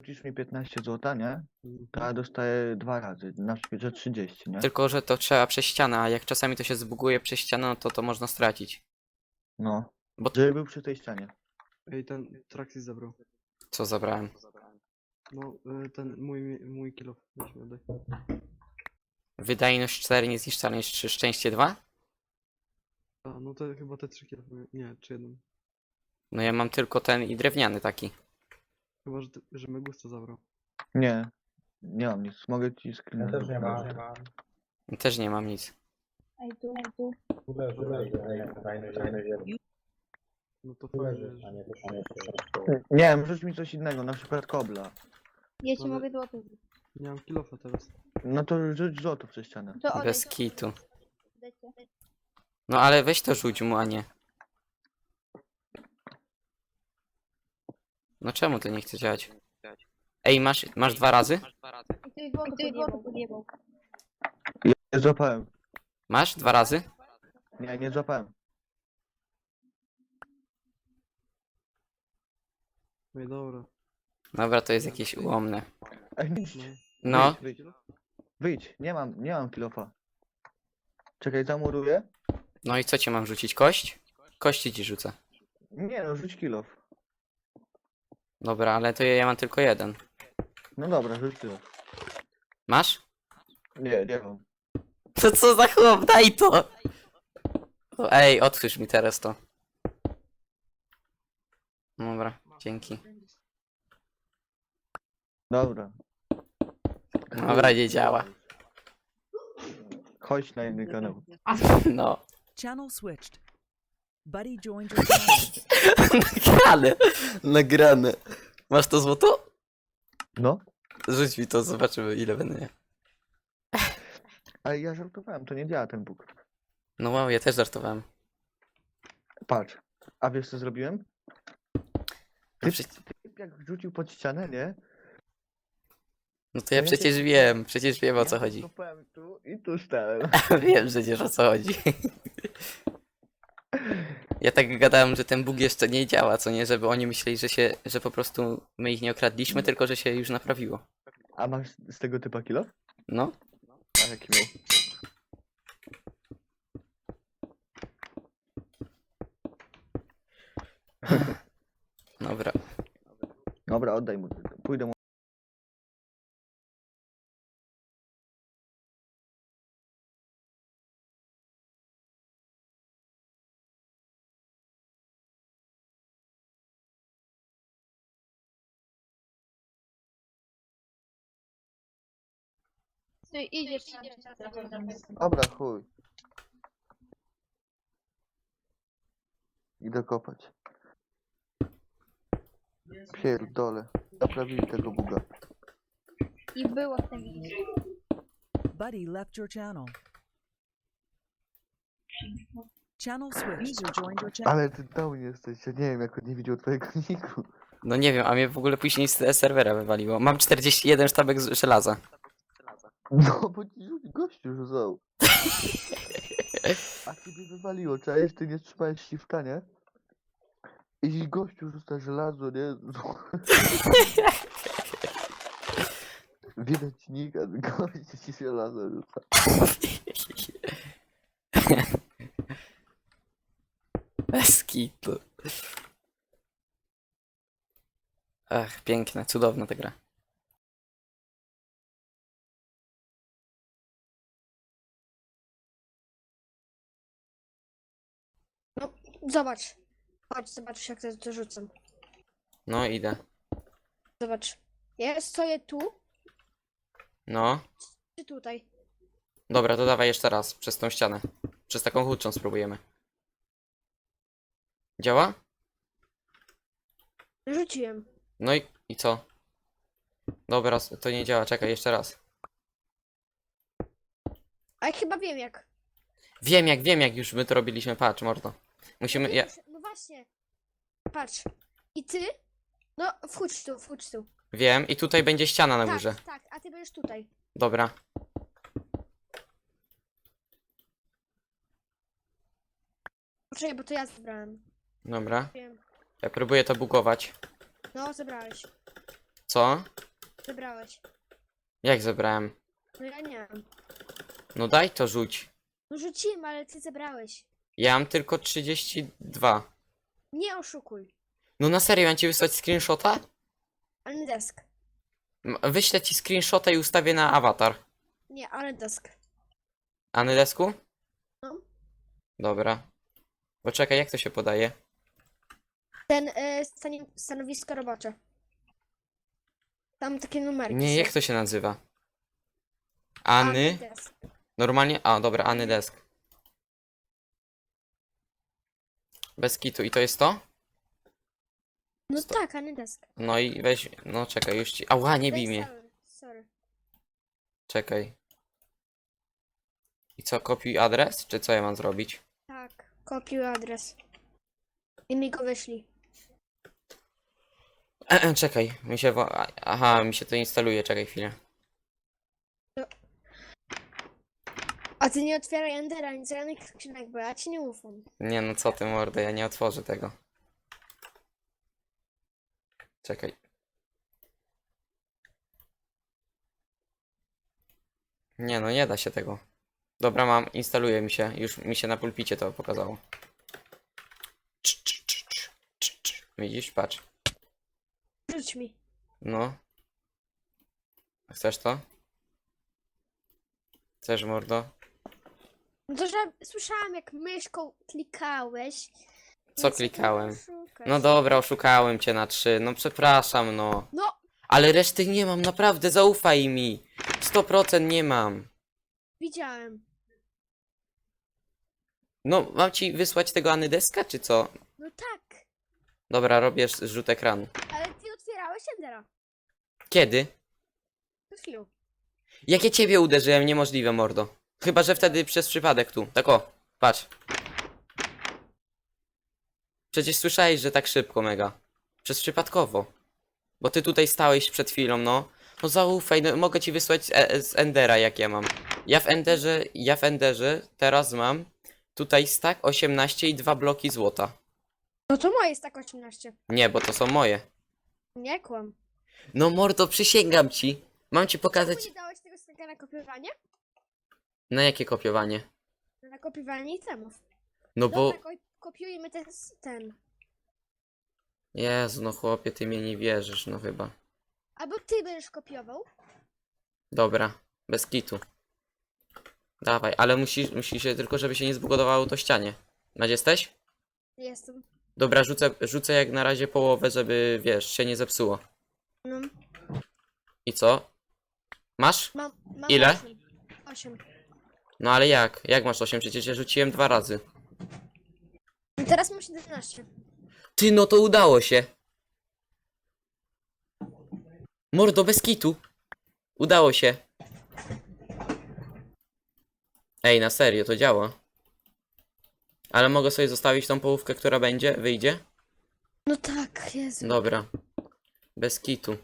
Rzucisz mi 15 zł, nie? To ja dostaję dwa razy, na przykład, że 30, nie? Tylko, że to trzeba przez ścianę, a jak czasami to się zbuguje przez ścianę, no to to można stracić. No. Bo- Żeby był przy tej ścianie. Ej, ten Traxis zabrał. Co zabrałem? No, y, ten mój, mój. Weź mi oddaj. Wydajność 4, niezniszczalność 3, szczęście 2? A, no to chyba te trzy kilo. Nie, czy jeden. No ja mam tylko ten i drewniany taki. Chyba, że, ty, że Megusta zabrał. Nie. Nie mam nic. Mogę ci Ja screen. też nie mam. Też nie mam nic. Ej, tu, tu. Tu leży, ej, fajny, fajny zielony. No to Tu fajnie. leży, a że- nie, a nie, Nie wiem, rzuć mi coś innego, na przykład kobla. Ja ci mogę złoto. Nie mam kilofa teraz. No to rzuć złoto przez ścianę. To Bez to kitu. No ale weź to rzuć mu, a nie. No czemu to nie chce działać? Ej, masz, masz dwa razy? Podjebał. Ja nie złapałem. Masz dwa razy? Nie, nie złapałem. No i dobra. Dobra, to jest jakieś ułomne. Ej, nie. No, Wyjdź, wyjdź. Wyjdź, nie mam, nie mam kilofa. Czekaj, zamuruję? no i co ci mam rzucić? Kość? Kości ci rzucę. Nie no, rzuć kilof. Dobra, ale to ja, ja mam tylko jeden. No dobra, kilof. Masz? Nie, nie mam. To co za chłop, daj to! O, ej, otwórz mi teraz to. Dobra, dzięki. Dobra. Dobra, nie działa. Chodź na inny kanał. No. Channel switched. Buddy joined your. Nagrane. Nagrane. Masz to złoto? No? Rzuć mi to, zobaczymy ile będę. Ale ja żartowałem, to nie działa ten Bóg. No wow, ja też żartowałem. Patrz. A wiesz co zrobiłem? No, Ty, przecież, typ jak rzucił pod ścianę, nie? no to ja przecież wiem, przecież wiem o co Ja chodzi. kopałem tu i tu stałem. Wiem przecież o co chodzi. Ja tak gadałem, że ten Bóg jeszcze nie działa, co nie? Żeby oni myśleli, że się, że po prostu my ich nie okradliśmy, tylko że się już naprawiło. A masz z tego typa kilo? No. A jaki miał? Dobra. Dobra, oddaj mu. Pójdę mu. Ty idziesz tam. Dobra, chuj. Idę kopać. Pierdolę. Naprawili tego buga. I było w tym. Buddy left your channel. Channel. User joined your channel. Ale ty down jesteś, ja nie wiem jak on nie widział twojego niku. No nie wiem, a mnie w ogóle później z serwera wywaliło. Mam 41 sztabek z żelaza. No bo ci rzuci gościu rzucał. A ciebie wywaliło, czaisz? Ty nie trzymałeś shifta, nie? I gościu rzuca żelazo, nie? Widać nika, gościu ci żelazo rzuca. Kitu. Ach, piękne, cudowna ta gra. Zobacz. Chodź, zobacz jak to, to rzucam. No idę. Zobacz. Ja stoję tu, No. czy tutaj? Dobra, to dawaj jeszcze raz, przez tą ścianę. Przez taką chudszą spróbujemy. Działa? Rzuciłem. No i, i co? Dobra, s- to nie działa, czekaj, jeszcze raz. A ja chyba wiem jak. Wiem jak, wiem jak już my to robiliśmy, patrz mordo. Musimy, ja, No właśnie. Patrz. I ty? No, wchódź tu, wchódź tu. wiem i tutaj będzie ściana na tak, górze. tak, a ty będziesz tutaj. Dobra. Poczekaj, bo to ja zebrałem. Dobra. Wiem. Ja próbuję to bugować. No, zebrałeś. Co? Zebrałeś. Jak zebrałem? No ja nie mam. No daj to rzuć. No rzuciłem, ale ty zebrałeś. Ja mam tylko 32. Nie oszukuj. No na serio, mam ci wysłać screenshota? Ale desk. M- Wyślę ci screenshota i ustawię na awatar. Nie, ale desk. A na desku? No. Dobra. Poczekaj, jak to się podaje? Ten y, stanowisko robocze. Tam takie numerki. Nie, są. jak to się nazywa? Any? desk. Normalnie? A, dobra, Any Desk. Bez kitu. I to jest to? No Sto- tak, Any desk. No i weź, no czekaj, już ci... Ała, nie bij mnie. sorry, Sorry. Czekaj. I co, kopiuj adres? Czy co ja mam zrobić? Tak, kopiuj adres. I mi go wyślij. czekaj, mi się... wo- a- Aha, mi się to instaluje, czekaj chwilę. A ty nie otwieraj Endera, nic żadnych skrzynek, bo ja ci nie ufam. Nie no, co ty mordę, ja nie otworzę tego. Czekaj. Nie no, nie da się tego. Dobra, mam, instaluje mi się, już mi się na pulpicie to pokazało. Cz, cz, cz, cz, cz, cz. Widzisz, patrz. Rzuć mi. No. Chcesz to? Chcesz, mordo? No to, że słyszałam jak myszką klikałeś. Co klikałem? No dobra, oszukałem cię na trzy, no przepraszam, no. No, Ale reszty nie mam, naprawdę, zaufaj mi. 100% nie mam. widziałem. No, mam ci wysłać tego Anydeska, czy co? No tak, Dobra, robię sz- rzut ekranu. ale ty otwierałeś Endera. Kiedy? Chwilą. Jak ja ciebie uderzyłem, niemożliwe, mordo. Chyba, że wtedy przez przypadek tu. Tak o, patrz. Przecież słyszałeś, że tak szybko, mega. Przez przypadkowo. Bo ty tutaj stałeś przed chwilą, no. No zaufaj, no mogę ci wysłać z, e- z Endera, jak ja mam. Ja w Enderze, ja w Enderze teraz mam tutaj stack 18 i dwa bloki złota. No to moje jest tak 18. Nie, bo to są moje. Nie kłam. No mordo, przysięgam ci. Mam ci pokazać... Czemu nie dałeś tego steka na kopiowanie? Na jakie kopiowanie? Na kopiowanie itemów. No bo... Dobra, ko- kopiujmy ten, ten. Jezu, no chłopie, ty mnie nie wierzysz, no chyba. Albo ty będziesz kopiował. Dobra, bez kitu. Dawaj, ale musisz, musisz się tylko, żeby się nie zbugowało to ścianie. Masz jesteś? Jestem. Dobra, rzucę, rzucę jak na razie połowę, żeby, wiesz, się nie zepsuło. No. I co? Masz? Mam, mam Ile? 8. 8. No ale jak? Jak masz 8? Przecież ja rzuciłem dwa razy. Teraz mam 17. Ty, no to udało się. Mordo, bez kitu. Udało się. Ej, na serio, to działa. Ale mogę sobie zostawić tą połówkę, która będzie, wyjdzie? No tak, Jezu. Dobra. Bez kitu.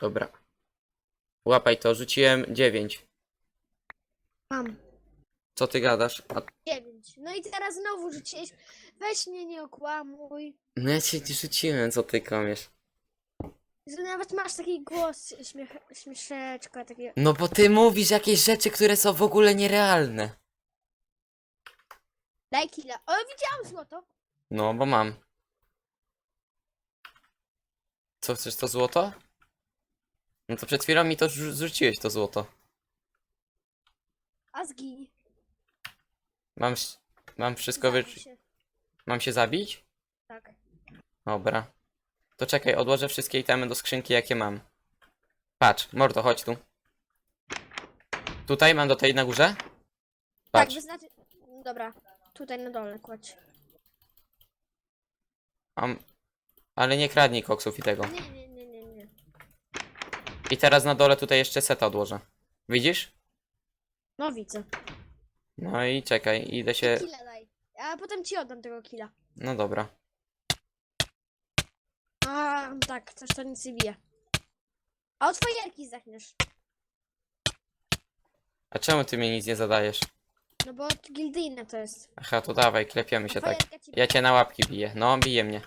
Dobra. Łapaj to, rzuciłem 9. Mam. Co ty gadasz? A... 9. No i teraz znowu rzuciłeś. Weź mnie, nie okłamuj. No ja cię rzuciłem, co ty komiesz? Że nawet masz taki głos śmiech, śmieszeczka. No bo ty mówisz jakieś rzeczy, które są w ogóle nierealne. Daj killa. O, widziałam złoto. No, bo mam. Co, chcesz to złoto? No to przed chwilą mi to rzu- zrzuciłeś to złoto. A zgiń. Mam, mam wszystko wy... Zabij się. Mam się zabić? Tak. Dobra. To czekaj, odłożę wszystkie itemy do skrzynki, jakie mam. Patrz, mordo, chodź tu. Tutaj mam do tej na górze? Tak, Patrz. wyznaczy. Dobra. Tutaj na dole kładź. Mam... Ale nie kradnij koksów i tego. Nie, nie, nie, nie, nie. I teraz na dole tutaj jeszcze seta odłożę. Widzisz? No widzę. No i czekaj, idę się... Killa daj. A potem ci oddam tego killa. No dobra. A tak, coś to nic nie bije. A od fajerki zachniesz. A czemu ty mi nic nie zadajesz? No bo gildyjne to jest. Aha, to dawaj, klepiemy się tak. fajerka ci Ja cię na łapki biję. No, bije mnie.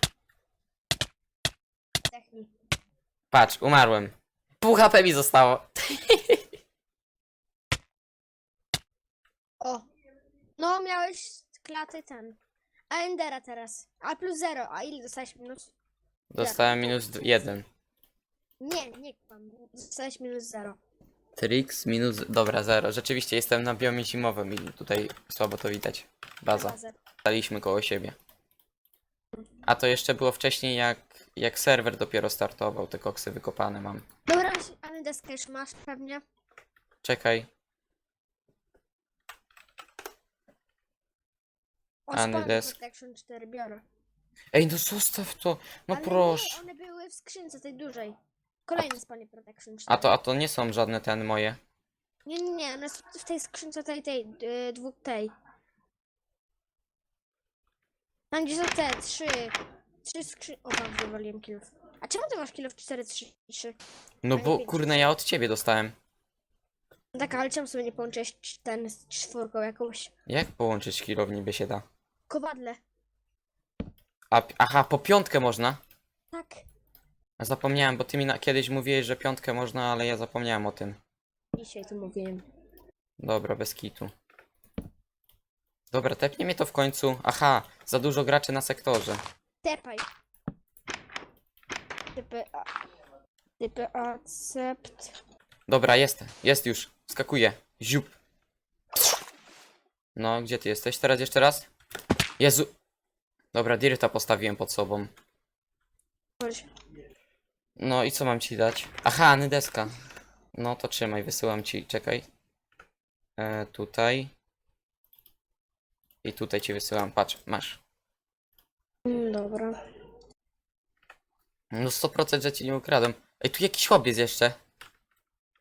zdechnij. Patrz, umarłem. Pół HP mi zostało. O. No, miałeś klatę ten. A Endera teraz. A plus zero. A ile dostałeś minus? Dostałem minus d- jeden. Nie, nie kłam. Dostałeś minus zero. Trix minus... Dobra, zero. Rzeczywiście jestem na biomie zimowym i tutaj słabo to widać. Baza. Zero. Staliśmy koło siebie. A to jeszcze było wcześniej jak, jak serwer dopiero startował. Te koksy wykopane mam. Dobra, ale deskę już masz pewnie. Czekaj. Any desk. Protection 4 biorę. Ej, no zostaw to. No Ale proszę. Nie, one były w skrzynce tej dużej. Kolejny Spawner Protection 4. A to, a to nie są żadne ten moje. Nie, nie, nie, one są w tej skrzynce tej, tej, yy, dwóch tej. Tam gdzie są te, trzy, trzy skrzyn... O, mam wywaliłem kilów. A czemu ty masz kilów 4, 3 i 3? No bo pięć. kurna ja od ciebie dostałem. No tak, ale czemu sobie nie połączyłeś ten z czwórką jakąś? Jak połączyć kilo niby się da? Kowadle. A, aha, po piątkę można? Tak. Zapomniałem, bo ty mi na, kiedyś mówiłeś, że piątkę można, ale ja zapomniałem o tym. Dzisiaj to mówiłem. Dobra, bez kitu. Dobra, tepnie mnie to w końcu. Aha, za dużo graczy na sektorze. Tepaj. Typy A. Typy accept. Dobra, jest, jest już. Skakuję. Ziup. No, gdzie ty jesteś? Teraz jeszcze raz? Jezu. Dobra, dirta postawiłem pod sobą. Chodź. No i co mam ci dać? Aha, nydeska. No to trzymaj, wysyłam ci, czekaj. E, tutaj. I tutaj ci wysyłam, patrz, masz. Mm, Dobra. No 100% że ci nie ukradłem. Ej, tu jakiś chłopiec jeszcze.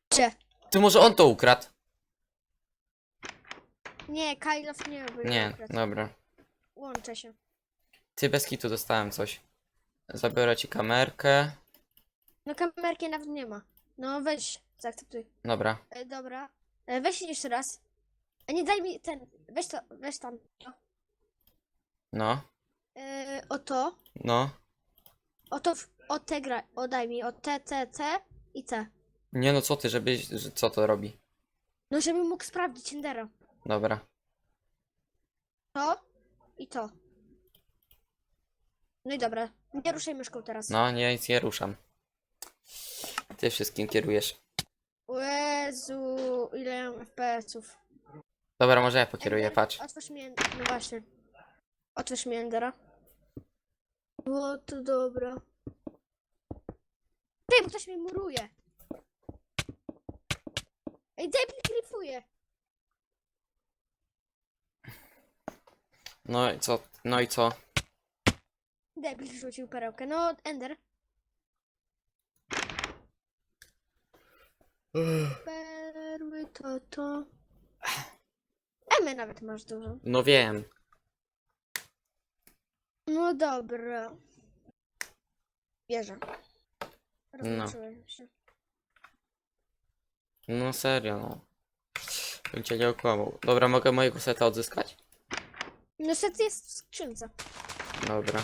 Cze. Ty może on to ukradł? Nie, Kailof nie był. Nie, dobra. Łączę się. Ty bez kitu dostałem coś. Zabiorę ci kamerkę. No kamerki nawet nie ma. No weź, zaakceptuj. Dobra. E, dobra. E, weź jeszcze raz. E, nie daj mi ten. Weź to, weź tam. to. No, E, o to. no. O to, w- o te gra. O daj mi. O T, C, C i C. Nie no, co ty, żebyś, że, co to robi? No żebym mógł sprawdzić Endera. Dobra. To i to. No i dobra. Nie ruszaj myszką teraz. No, nie, nic nie ruszam. Ty wszystkim kierujesz. Jezu, ile mam FPS-ów. Dobra, może ja pokieruję, Ender, patrz. Otwórz mi, no właśnie. Otwórz mi Endera. O, to dobra. Ej, bo ktoś mnie muruje. Ej, debil gryfuje. No i co, no i co? Debil rzucił perełkę. No, Ender. Perły to to. Emy nawet masz dużo. No wiem. No dobra. Bierze. No. Rozłączyłem się. No serio, no. Bym cię nie okłamał. Dobra, mogę mojego seta odzyskać? No set jest w skrzynce. Dobra.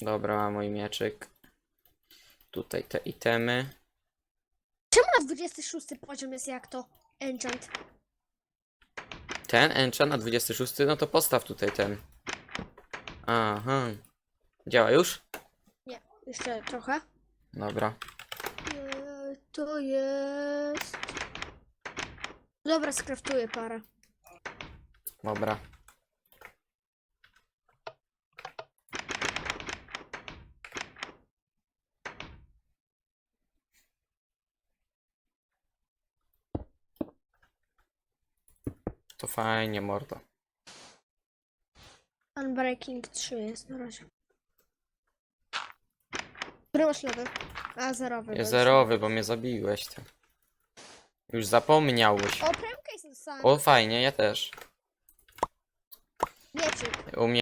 Dobra, mam mój mieczyk. Tutaj te itemy. Czemu na 26 poziom jest jak to? Enchant. Ten enchant na 26, no to postaw tutaj ten. Aha. Działa już? Nie, jeszcze trochę. Dobra. To jest... Dobra, skraftuję parę. Dobra. To fajnie, mordo. Unbreaking 3 jest na razie. Który masz level? A, zerowy. Już- zerowy, bo mnie zabiłeś ty. Już zapomniałeś. O, premkę sam. O, fajnie, ja też. Mieczyk. U mnie